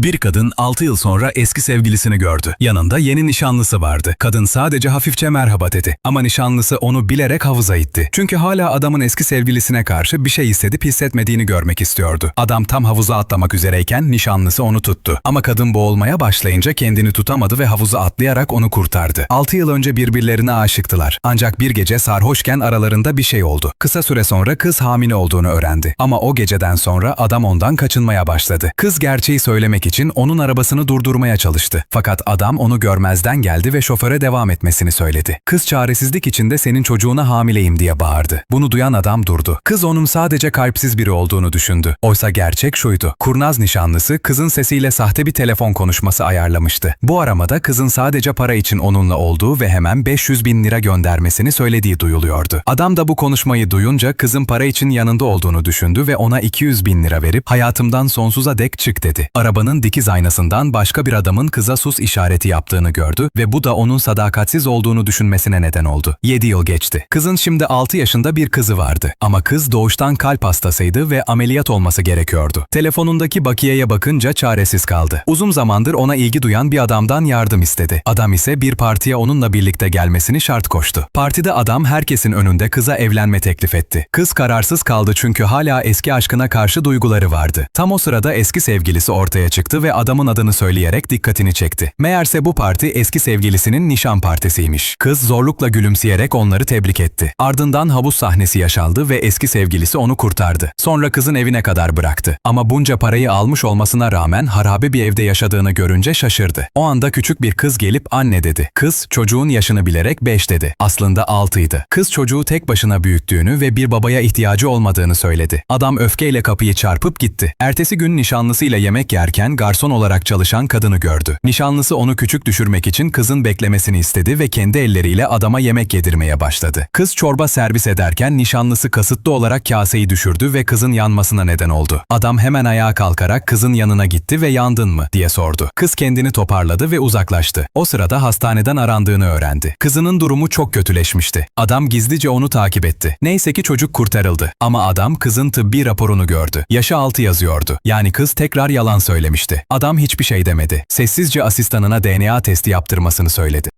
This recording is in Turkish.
Bir kadın 6 yıl sonra eski sevgilisini gördü. Yanında yeni nişanlısı vardı. Kadın sadece hafifçe merhaba dedi. Ama nişanlısı onu bilerek havuza itti. Çünkü hala adamın eski sevgilisine karşı bir şey hissedip hissetmediğini görmek istiyordu. Adam tam havuza atlamak üzereyken nişanlısı onu tuttu. Ama kadın boğulmaya başlayınca kendini tutamadı ve havuza atlayarak onu kurtardı. 6 yıl önce birbirlerine aşıktılar. Ancak bir gece sarhoşken aralarında bir şey oldu. Kısa süre sonra kız hamile olduğunu öğrendi. Ama o geceden sonra adam ondan kaçınmaya başladı. Kız gerçeği söylemek için onun arabasını durdurmaya çalıştı. Fakat adam onu görmezden geldi ve şoföre devam etmesini söyledi. Kız çaresizlik içinde senin çocuğuna hamileyim diye bağırdı. Bunu duyan adam durdu. Kız onun sadece kalpsiz biri olduğunu düşündü. Oysa gerçek şuydu. Kurnaz nişanlısı kızın sesiyle sahte bir telefon konuşması ayarlamıştı. Bu aramada kızın sadece para için onunla olduğu ve hemen 500 bin lira göndermesini söylediği duyuluyordu. Adam da bu konuşmayı duyunca kızın para için yanında olduğunu düşündü ve ona 200 bin lira verip hayatımdan sonsuza dek çık dedi. Arabanın dikiz aynasından başka bir adamın kıza sus işareti yaptığını gördü ve bu da onun sadakatsiz olduğunu düşünmesine neden oldu. 7 yıl geçti. Kızın şimdi 6 yaşında bir kızı vardı. Ama kız doğuştan kalp hastasıydı ve ameliyat olması gerekiyordu. Telefonundaki bakiyeye bakınca çaresiz kaldı. Uzun zamandır ona ilgi duyan bir adamdan yardım istedi. Adam ise bir partiye onunla birlikte gelmesini şart koştu. Partide adam herkesin önünde kıza evlenme teklif etti. Kız kararsız kaldı çünkü hala eski aşkına karşı duyguları vardı. Tam o sırada eski sevgilisi ortaya çıktı ve adamın adını söyleyerek dikkatini çekti. Meğerse bu parti eski sevgilisinin nişan partisiymiş. Kız zorlukla gülümseyerek onları tebrik etti. Ardından havuz sahnesi yaşandı ve eski sevgilisi onu kurtardı. Sonra kızın evine kadar bıraktı. Ama bunca parayı almış olmasına rağmen harabe bir evde yaşadığını görünce şaşırdı. O anda küçük bir kız gelip anne dedi. Kız çocuğun yaşını bilerek 5 dedi. Aslında 6'ydı. Kız çocuğu tek başına büyüttüğünü ve bir babaya ihtiyacı olmadığını söyledi. Adam öfkeyle kapıyı çarpıp gitti. Ertesi gün nişanlısıyla yemek yerken garson olarak çalışan kadını gördü. Nişanlısı onu küçük düşürmek için kızın beklemesini istedi ve kendi elleriyle adama yemek yedirmeye başladı. Kız çorba servis ederken nişanlısı kasıtlı olarak kaseyi düşürdü ve kızın yanmasına neden oldu. Adam hemen ayağa kalkarak kızın yanına gitti ve yandın mı diye sordu. Kız kendini toparladı ve uzaklaştı. O sırada hastaneden arandığını öğrendi. Kızının durumu çok kötüleşmişti. Adam gizlice onu takip etti. Neyse ki çocuk kurtarıldı. Ama adam kızın tıbbi raporunu gördü. Yaşı 6 yazıyordu. Yani kız tekrar yalan söylemişti. Adam hiçbir şey demedi. Sessizce asistanına DNA testi yaptırmasını söyledi.